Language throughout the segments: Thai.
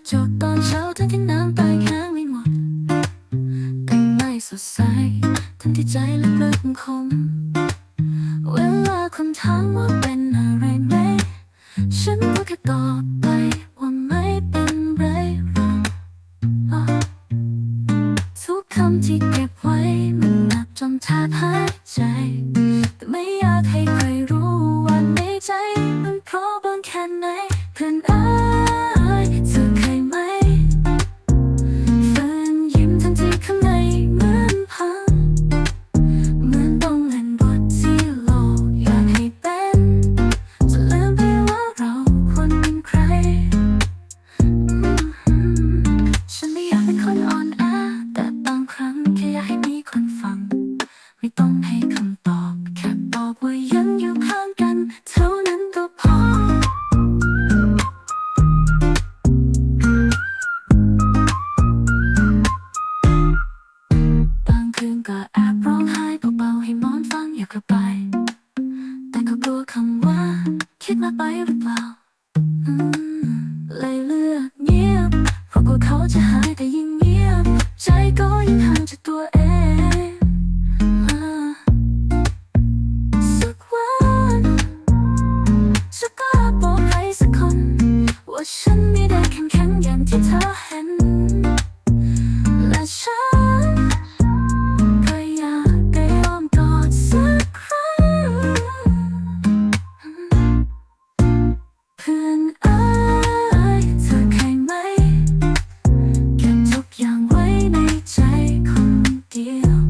รจกตอนเช้าทั้งที่น้ำตาแข็งไม่หมดก็ไม่สดใสทั้งที่ใจลึกๆคม เวลาคนถามว่าเป็นอะไรไหม ฉันก็แค่ตอบไปว่าไม่เป็นไรหรอกทุกคำที่เก็บไว้มันหนักจนแทบหายใจ แต่ไม่อยากให้ใครรู้ว่าในใจ มันเพราะบนแค่ไหนเพื่อนอา คิดมากไปหรือเปล่าเลยเลือกเงียบเพราะกลัวเขาจะหายแต่ยิ่งเงียบ ใจก็ยิ่งห่างจากตัวเองสักวันจะกล้าบอกใครสักคน ว่าฉันไม่ได้แข็งแข็งอย่างที่เธอ เพื่อนเอ้ยเธอเคยไหมเก็บทุกอย่างไว้ในใจคนเดียว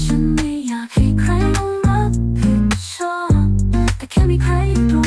ฉันไม่อยากให้ใครต้องรับผิดชอบแต่แค่มีใครอยู่ตร